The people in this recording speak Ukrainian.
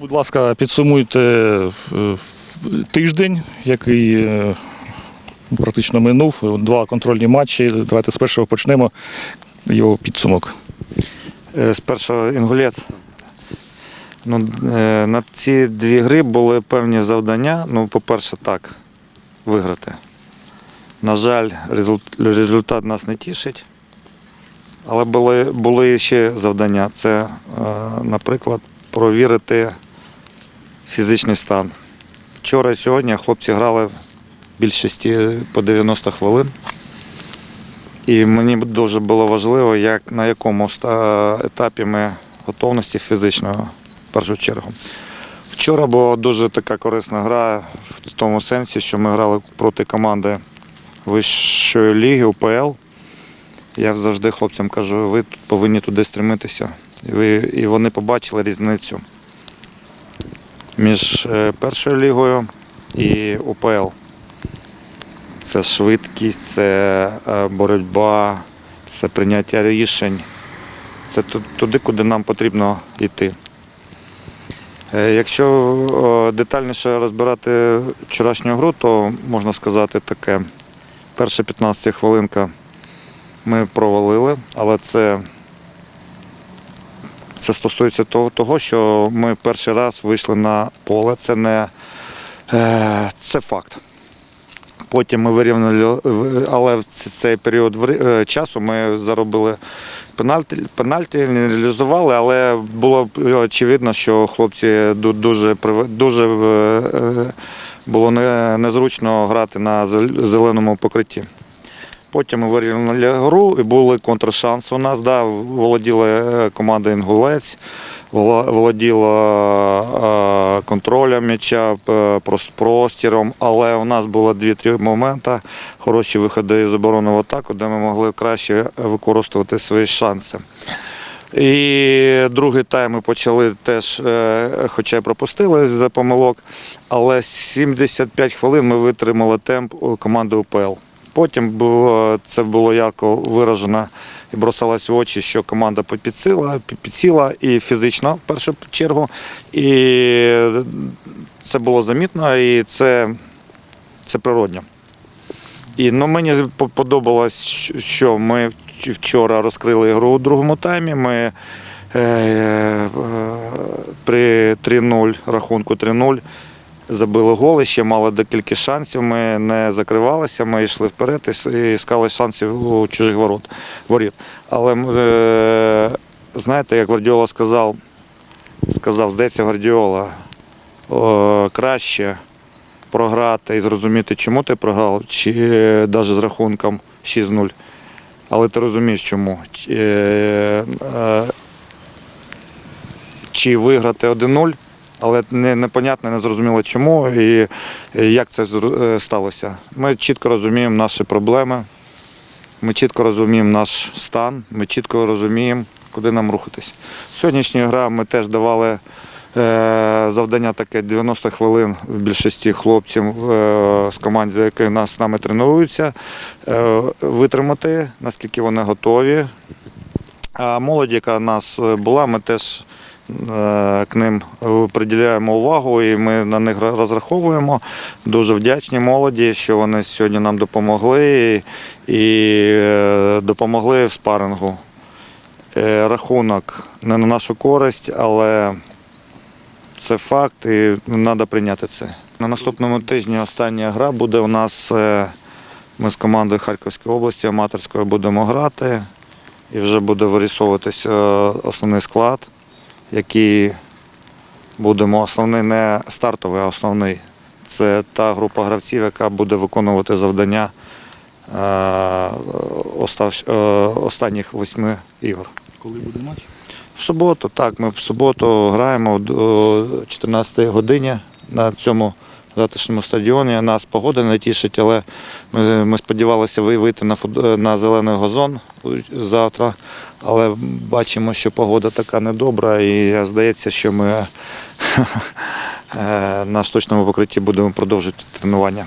Будь ласка, підсумуйте е, тиждень, який е, практично минув. Два контрольні матчі. Давайте з першого почнемо його підсумок. Е, З першого інгулець. Ну, на ці дві гри були певні завдання. Ну, по-перше, так, виграти. На жаль, результат нас не тішить. Але були, були ще завдання. Це, наприклад, провірити фізичний стан. Вчора і сьогодні хлопці грали більшості по 90 хвилин. І мені дуже було важливо, як, на якому етапі ми готовності фізичної в першу чергу. Вчора була дуже така корисна гра в тому сенсі, що ми грали проти команди вищої ліги УПЛ. Я завжди хлопцям кажу, ви повинні туди стремитися. І, і вони побачили різницю між е, першою лігою і УПЛ. Це швидкість, це е, боротьба, це прийняття рішень. Це туди, куди нам потрібно йти. Е, Якщо детальніше розбирати вчорашню гру, то можна сказати таке. Перша 15 хвилинка ми провалили, але це, це стосується того, що ми перший раз вийшли на поле. Це не е, це факт. Потім ми вирівняли, але в цей період е, часу ми заробили пенальті, пенальті не реалізували, але було е, очевидно, що хлопці дуже, дуже було незручно грати на зеленому покритті. Потім ми вирівняли гру і були контршанси у нас. Да, володіла е, команда Інгулець, володіла е, контролем м'яча, е, простіром, але у нас було дві-три моменти, хороші виходи з оборони в атаку, де ми могли краще використовувати свої шанси. І другий тайм ми почали теж, хоча й пропустили за помилок, але 75 хвилин ми витримали темп команди УПЛ. Потім було, це було ярко виражено і бросалось в очі, що команда підсіла, підсіла і фізично в першу чергу. І це було замітно, і це, це природньо. І ну, мені подобалось, що ми вчора розкрили гру у другому таймі. Ми е, е, при 3-0, рахунку 3-0 забили гол, ще мали декілька шансів. Ми не закривалися, ми йшли вперед і с- і искали шансів у чужих ворот, воріт. Але е, знаєте, як Гвардіола сказав, сказав, здається, Гвардіола, краще програти і зрозуміти, чому ти програв, чи навіть з рахунком 6-0. Але ти розумієш, чому. Е, е, чи виграти 1-0, але не, непонятно, не зрозуміло чому і як це е, сталося. Ми чітко розуміємо наші проблеми, ми чітко розуміємо наш стан, ми чітко розуміємо, куди нам рухатись. Сьогоднішня гра ми теж давали е, завдання таке 90 хвилин в більшості хлопців е, з команди, які нас з нами тренуються, витримати, наскільки вони готові. А молодь, яка в нас була, ми теж к ним приділяємо увагу і ми на них розраховуємо. Дуже вдячні молоді, що вони сьогодні нам допомогли і, е, допомогли в спарингу. Е, Рахунок не на нашу користь, але це факт і треба прийняти це. На наступному тижні остання гра буде у нас. е, Ми з командою Харківської області аматорською будемо грати і вже буде вирісовуватися основний склад, який будемо основний не стартовий, а основний. Це та група гравців, яка буде виконувати завдання е, е, останніх восьми ігор. Коли буде матч? В суботу, так, ми в суботу граємо о 14 годині на цьому затишному стадіоні. Нас погода не тішить, але ми, ми сподівалися виявити на, на зелений газон завтра. Але бачимо, що погода така недобра, і здається, що ми е, на штучному покритті будемо продовжувати тренування.